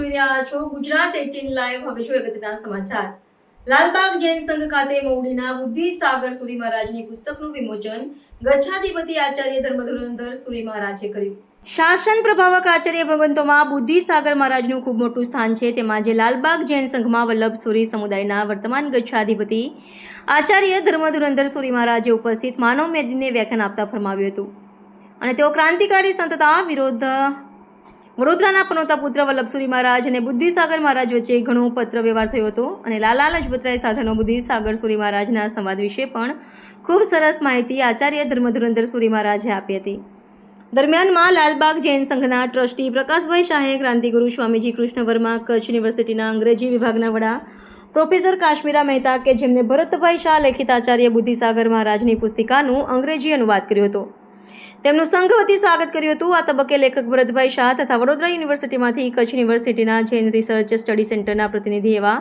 જોઈ રહ્યા છો ગુજરાત એટીન લાઈવ. હવે જોઈએ અગત્યના સમાચાર. લાલબાગ જૈન સંઘ ખાતે મૌડીના બુદ્ધિ સાગર સુરી મહારાજની પુસ્તકનું વિમોચન ગચ્છાધિપતિ આચાર્ય ધર્મધુરંધર સુરી મહારાજે કર્યું. શાસન પ્રભાવક આચાર્ય ભગવંતોમાં બુદ્ધિ સાગર મહારાજનું ખૂબ મોટું સ્થાન છે. તેમાં જે લાલબાગ જૈન સંઘમાં વલ્લભ સુરી સમુદાયના વર્તમાન ગચ્છાધિપતિ આચાર્ય ધર્મધુરંધર સુરી મહારાજે ઉપસ્થિત માનવ મેદનીને વ્યાખ્યાન આપતા ફરમાવ્યું હતું. અને તેઓ ક્રાંતિકારી સંતતા વિરોધ વડોદરાના પનોતા પુત્ર વલ્લભસુરી મહારાજ અને બુદ્ધિસાગર મહારાજ વચ્ચે ઘણો પત્ર વ્યવહાર થયો હતો અને લાલા લજપતરાય સાથેનો બુદ્ધિસાગર સુરી મહારાજના સંવાદ વિશે પણ ખૂબ સરસ માહિતી આચાર્ય ધર્મધુરંધર સુરી મહારાજે આપી હતી. દરમિયાનમાં લાલબાગ જૈન સંઘના ટ્રસ્ટી પ્રકાશભાઈ શાહે ક્રાંતિગુરુ સ્વામીજી કૃષ્ણ વર્મા કચ્છ યુનિવર્સિટીના અંગ્રેજી વિભાગના વડા પ્રોફેસર કાશ્મીરા મહેતા કે જેમને ભરતભાઈ શાહ લેખિત આચાર્ય બુદ્ધિસાગર મહારાજની પુસ્તિકાનું અંગ્રેજી અનુવાદ કર્યો હતો. તેમનું સંઘ વતી સ્વાગત કર્યું હતું. આ તબક્કે લેખક ભરતભાઈ શાહ તથા વડોદરા યુનિવર્સિટીમાંથી કચ્છ યુનિવર્સિટીના જૈન રિસર્ચ સ્ટડી સેન્ટરના પ્રતિનિધિ એવા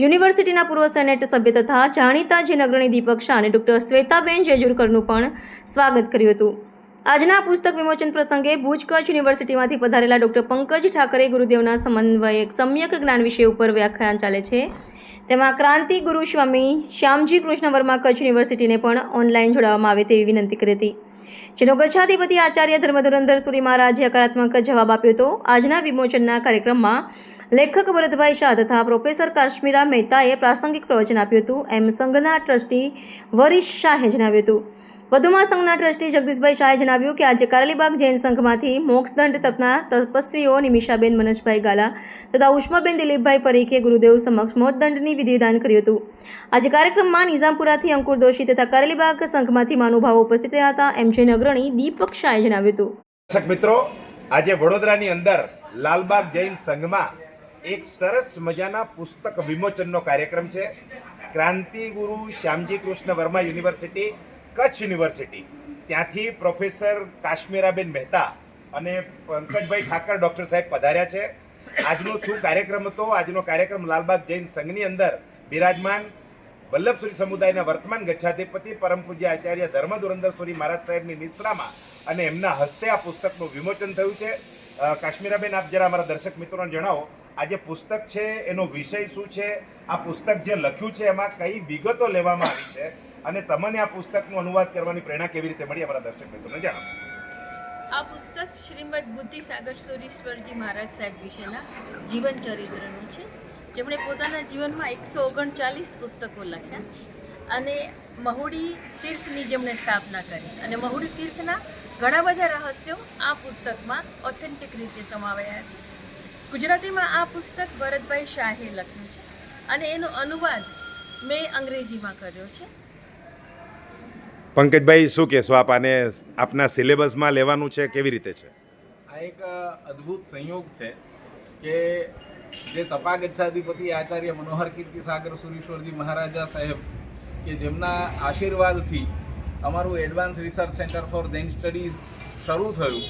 યુનિવર્સિટીના પૂર્વ સેનેટ સભ્ય તથા જાણીતા જૈન અગ્રણી દીપક શાહ અને ડૉક્ટર શ્વેતાબેન જેજુરકરનું પણ સ્વાગત કર્યું હતું. આજના પુસ્તક વિમોચન પ્રસંગે ભુજ કચ્છ યુનિવર્સિટીમાંથી પધારેલા ડૉક્ટર પંકજ ઠાકરે ગુરુદેવના સમન્વયક સમ્યક જ્ઞાન વિષય ઉપર વ્યાખ્યાન ચાલે છે. તેમાં ક્રાંતિ ગુરુ સ્વામી શ્યામજી કૃષ્ણ વર્મા કચ્છ યુનિવર્સિટીને પણ ઓનલાઈન જોડાવવામાં આવે તેવી વિનંતી કરી હતી. જેનો ગચ્છાધિપતિ આચાર્ય ધર્મધુરંધર સુરી મહારાજે હકારાત્મક જવાબ આપ્યો હતો. આજના વિમોચનના કાર્યક્રમમાં લેખક ભરતભાઈ શાહ તથા પ્રોફેસર કાશ્મીરા મહેતાએ પ્રાસંગિક પ્રવચન આપ્યું હતું. એમ સંઘના ટ્રસ્ટી વરિશ શાહે જણાવ્યું હતું. વધુમાં સંઘના ટ્રસ્ટી જગદીશભાઈ શાહે જણાવ્યું કે આજે કારેલીબાગ જૈન સંઘમાંથી મોક્ષદંડ તપના તપસ્વીઓ નિમિષાબેન મનોજભાઈ ગાલા તથા ઉષ્માબેન દિલીપભાઈ પરીખે ગુરુદેવ સમક્ષ મોતદંડની વિધિવિધાન કર્યું હતું. આજે કાર્યક્રમમાં નિઝામપુરાથી અંકુર દોશી તથા કારેલીબાગ સંઘમાંથી મહાનુભાવો ઉપસ્થિત રહ્યા હતા. એમ જૈન અગ્રણી દીપક શાહે જણાવ્યું હતું. દર્શક મિત્રો, આજે વડોદરાની અંદર લાલબાગ જૈન સંઘમાં એક સરસ મજાના પુસ્તક વિમોચનનો કાર્યક્રમ છે. Krantiguru Shyamji Krishna Varma university Kutch university. ત્યાંથી પ્રોફેસર કાશ્મીરાબેન મહેતા અને પંકજભાઈ ઠાકર ડૉક્ટર સાહેબ પધાર્યા છે. આજનો શું કાર્યક્રમ હતો? આજનો કાર્યક્રમ લાલબાગ જૈન સંઘની અંદર બિરાજમાન વલ્લભસુરી સમુદાયના વર્તમાન ગચ્છાધિપતિ પરમ પૂજ્ય આચાર્ય ધર્મ સુરી મહારાજ સાહેબની નિશ્રામાં અને એમના હસ્તે આ પુસ્તકનું વિમોચન થયું છે. કાશ્મીરાબેન, આપ જરા અમારા દર્શક મિત્રોને જણાવો આ જે પુસ્તક છે, એનો વિષય શું છે? આ પુસ્તક જે લખ્યું છે, એમાં કઈ વિગતો લેવામાં આવી છે? અને તમને આ પુસ્તકનો અનુવાદ કરવાની પ્રેરણા કેવી રીતે મળી અમારા દર્શક મિત્રોને જણાવો. આ પુસ્તક શ્રીમદ બુદ્ધિસાગર સુરીશ્વરજી મહારાજ સાહેબ વિશેના જીવન ચરિત્રનું છે. જેમણે પોતાના જીવનમાં એકસો ઓગણચાલીસ પુસ્તકો લખ્યા અને મહુડી તીર્થની જેમણે સ્થાપના કરી અને મહુડી તીર્થના ઘણા બધા રહસ્યો આ પુસ્તકમાં ઓથેન્ટિક રીતે સમાવાયા છે. ગુજરાતીમાં આ પુસ્તક ભરતભાઈ શાહે લખ્યું છે અને એનો અનુવાદ મેં અંગ્રેજીમાં કર્યો છે. પંકજભાઈ, શું કહેશો આપ? આને આપના સિલેબસમાં લેવાનું છે, કેવી રીતે છે? આ એક અદ્ભુત સંયોગ છે કે જે તપા ગચ્છાધિપતિ આચાર્ય મનોહર કીર્તિ સાગર સુરીશ્વરજી મહારાજા સાહેબ, કે જેમના આશીર્વાદથી અમારું advance research centre for Jain studies શરૂ થયું,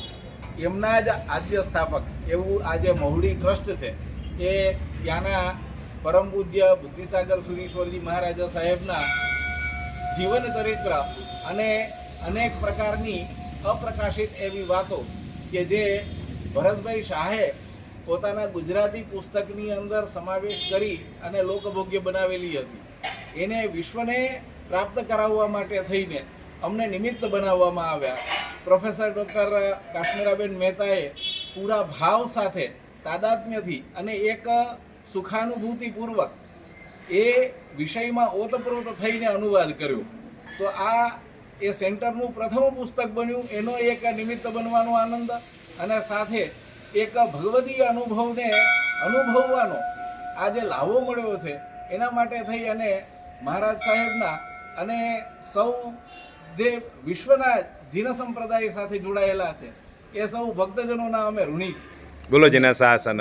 એમના જ આદ્ય સ્થાપક એવું આ જે મહુડી ટ્રસ્ટ છે, એ ત્યાંના પરમ પૂજ્ય બુદ્ધિસાગર સુરીશ્વરજી મહારાજા સાહેબના જીવન ચરિત્ર અને અનેક પ્રકારની અપ્રકાશિત એવી વાતો કે જે ભરતભાઈ શાહે પોતાના ગુજરાતી પુસ્તકની અંદર સમાવેશ કરી અને લોકભોગ્ય બનાવેલી હતી. એને વિશ્વને પ્રાપ્ત કરાવવા માટે થઈને અમને નિમિત્ત બનાવવામાં આવ્યા. પ્રોફેસર ડૉક્ટર કાશ્મીરાબેન મહેતાએ પૂરા ભાવ સાથે તાદાત્મ્યથી અને એક સુખાનુભૂતિપૂર્વક એ વિષયમાં ઓતપ્રોત થઈને અનુવાદ કર્યો. તો આ એ સેન્ટરનું પ્રથમ પુસ્તક બન્યું. એનો એક નિમિત્ત બનવાનો આનંદ અને સાથે એક ભગવદી અનુભવને અનુભવવાનો આ જે લાભો મળ્યો છે. એના માટે થઈ અને મહારાજ સાહેબના અને સૌ જે વિશ્વના જીન સંપ્રદાય સાથે જોડાયેલા છે. એ સૌ ભક્તજનોના અમે ઋણી છીએ. બોલો જેના શાસન.